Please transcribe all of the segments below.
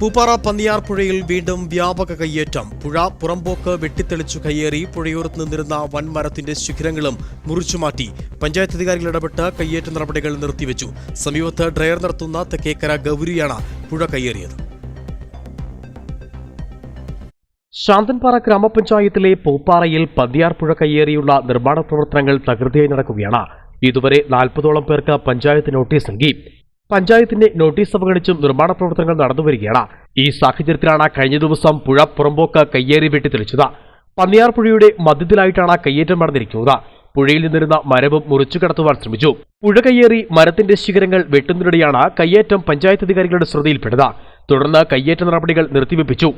പൂപ്പാറ പന്നിയാർ പുഴയിൽ വീണ്ടും വ്യാപക കയ്യേറ്റം. പുഴ പുറമ്പോക്ക് വെട്ടിത്തെളിച്ചു കയ്യേറി പുഴയോരത്ത് നിന്നിരുന്ന വൻമരത്തിന്റെ ശിഖരങ്ങളും മുറിച്ചുമാറ്റി പഞ്ചായത്ത് അധികാരികൾ ഇടപെട്ട് കയ്യേറ്റ നടപടികൾ നിർത്തിവെച്ചു. സമീപത്ത് ഡ്രയർ നടത്തുന്ന തെക്കേക്കര ഗൗരിയാണ് പുഴ കയ്യേറിയത്. ശാന്തൻപാറ ഗ്രാമപഞ്ചായത്തിലെ പൂപ്പാറയിൽ പന്നിയാർ പുഴ കയ്യേറിയുള്ള നിർമ്മാണ പ്രവർത്തനങ്ങൾ തകൃതിയായി നടക്കുകയാണ്. ഇതുവരെ നാൽപ്പതോളം പേർക്ക് പഞ്ചായത്ത് നോട്ടീസ് നൽകി. പഞ്ചായത്തിന്റെ നോട്ടീസ് അവഗണിച്ചും നിർമ്മാണ പ്രവർത്തനങ്ങൾ നടന്നുവരികയാണ് ഈ സാഹചര്യത്തിലാണ് കഴിഞ്ഞ ദിവസം പുഴ പുറമ്പോക്ക് കയ്യേറി വെട്ടി തെളിച്ചത്. പന്നിയാർ പുഴയുടെ മധ്യത്തിലായിട്ടാണ് കയ്യേറ്റം നടന്നിരിക്കുന്നത്. പുഴയിൽ നിന്നിരുന്ന മരവും മുറിച്ചു കടത്തുവാൻ ശ്രമിച്ചു. പുഴ കയ്യേറി മരത്തിന്റെ ശിഖരങ്ങൾ വെട്ടുന്നതിനിടെയാണ് കയ്യേറ്റം പഞ്ചായത്ത് അധികാരികളുടെ ശ്രദ്ധയിൽപ്പെട്ടത്. തുടർന്ന് കയ്യേറ്റ നടപടികൾ നിർത്തിവെപ്പിച്ചു.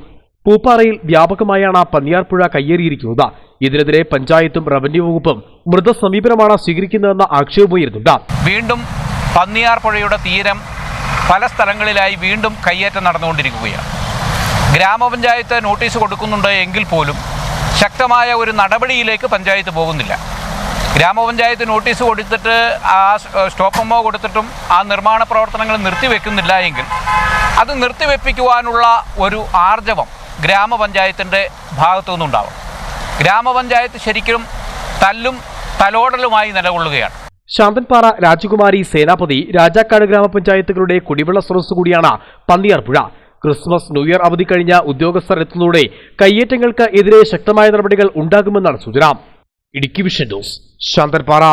പൂപ്പാറയിൽ വ്യാപകമായാണ് പന്നിയാർ പുഴ കയ്യേറിയിരിക്കുന്നത്. ഇതിനെതിരെ പഞ്ചായത്തും റവന്യൂ വകുപ്പും മൃതസമീപനമാണ് സ്വീകരിക്കുന്നതെന്ന ആക്ഷേപമുയരുന്നുണ്ട് വീണ്ടും പന്നിയാർ പുഴയുടെ തീരം പല സ്ഥലങ്ങളിലായി വീണ്ടും കയ്യേറ്റം നടന്നുകൊണ്ടിരിക്കുകയാണ്. ഗ്രാമപഞ്ചായത്ത് നോട്ടീസ് കൊടുക്കുന്നുണ്ട് എങ്കിൽ പോലും ശക്തമായ ഒരു നടപടിയിലേക്ക് പഞ്ചായത്ത് പോകുന്നില്ല. ഗ്രാമപഞ്ചായത്ത് നോട്ടീസ് കൊടുത്തിട്ട് ആ സ്റ്റോപ്പമ്മോ കൊടുത്തിട്ടും ആ നിർമ്മാണ പ്രവർത്തനങ്ങൾ നിർത്തിവെക്കുന്നില്ല എങ്കിൽ അത് നിർത്തിവെപ്പിക്കുവാനുള്ള ഒരു ആർജവം ഗ്രാമപഞ്ചായത്തിന്റെ ഭാഗത്തു നിന്നുണ്ടാവും. ഗ്രാമപഞ്ചായത്ത് ശരിക്കും തല്ലും തലോടലുമായി നിലകൊള്ളുകയാണ്. ശാന്തൻപാറ രാജകുമാരി സേനാപതി രാജാക്കാട് ഗ്രാമപഞ്ചായത്തുകളുടെ കുടിവെള്ള സ്രോതസ് കൂടിയാണ് പന്നിയാർപുഴ ക്രിസ്മസ് ന്യൂ ഇയർ അവധി കഴിഞ്ഞ ഉദ്യോഗസ്ഥർ എത്തുന്നതോടെ കയ്യേറ്റങ്ങൾക്ക് എതിരെ ശക്തമായ നടപടികൾ ഉണ്ടാകുമെന്നാണ് സൂചന. Idukki vision news Santhanpara.